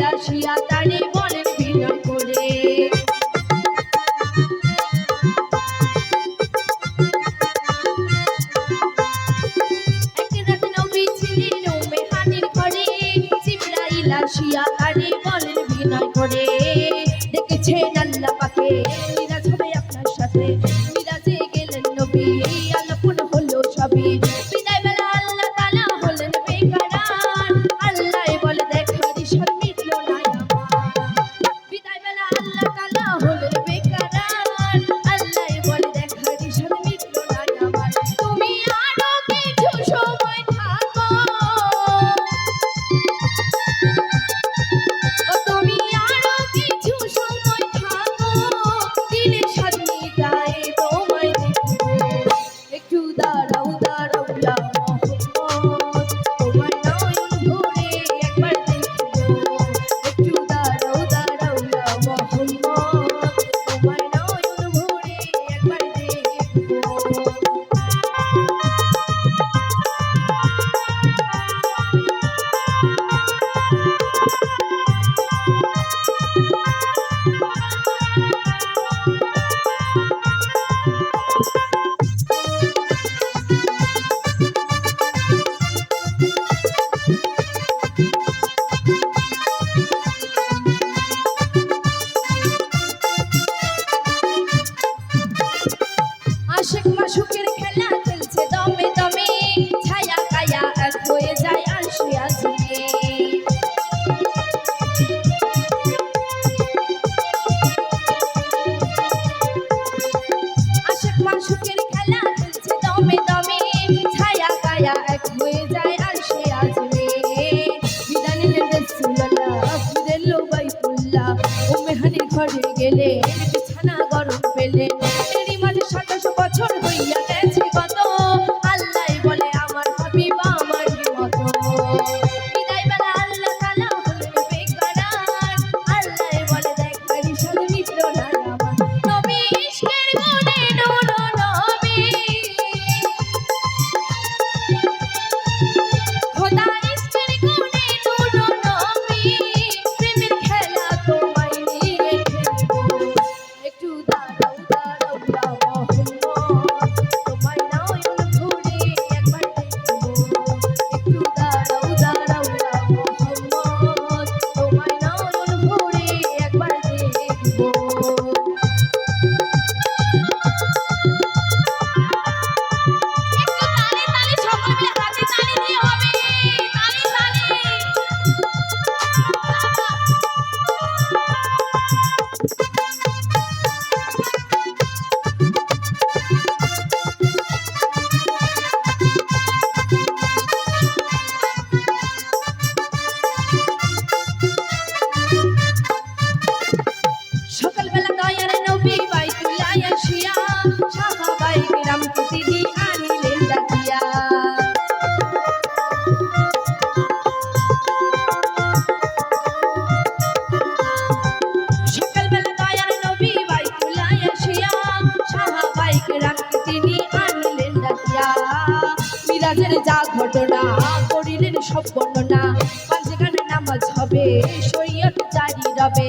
বিলাসিয়া তারে বলে বিনা করে শিয়া তারে বলেন বিনয় করে দেখেছেন আল্লাহ পাকে গেলে পাইয়া মিরাজের যা ঘটনা করিলেন সব বর্ণনা। পাঁচ গানে নামাজ হবে শরীয়ত জারি রবে।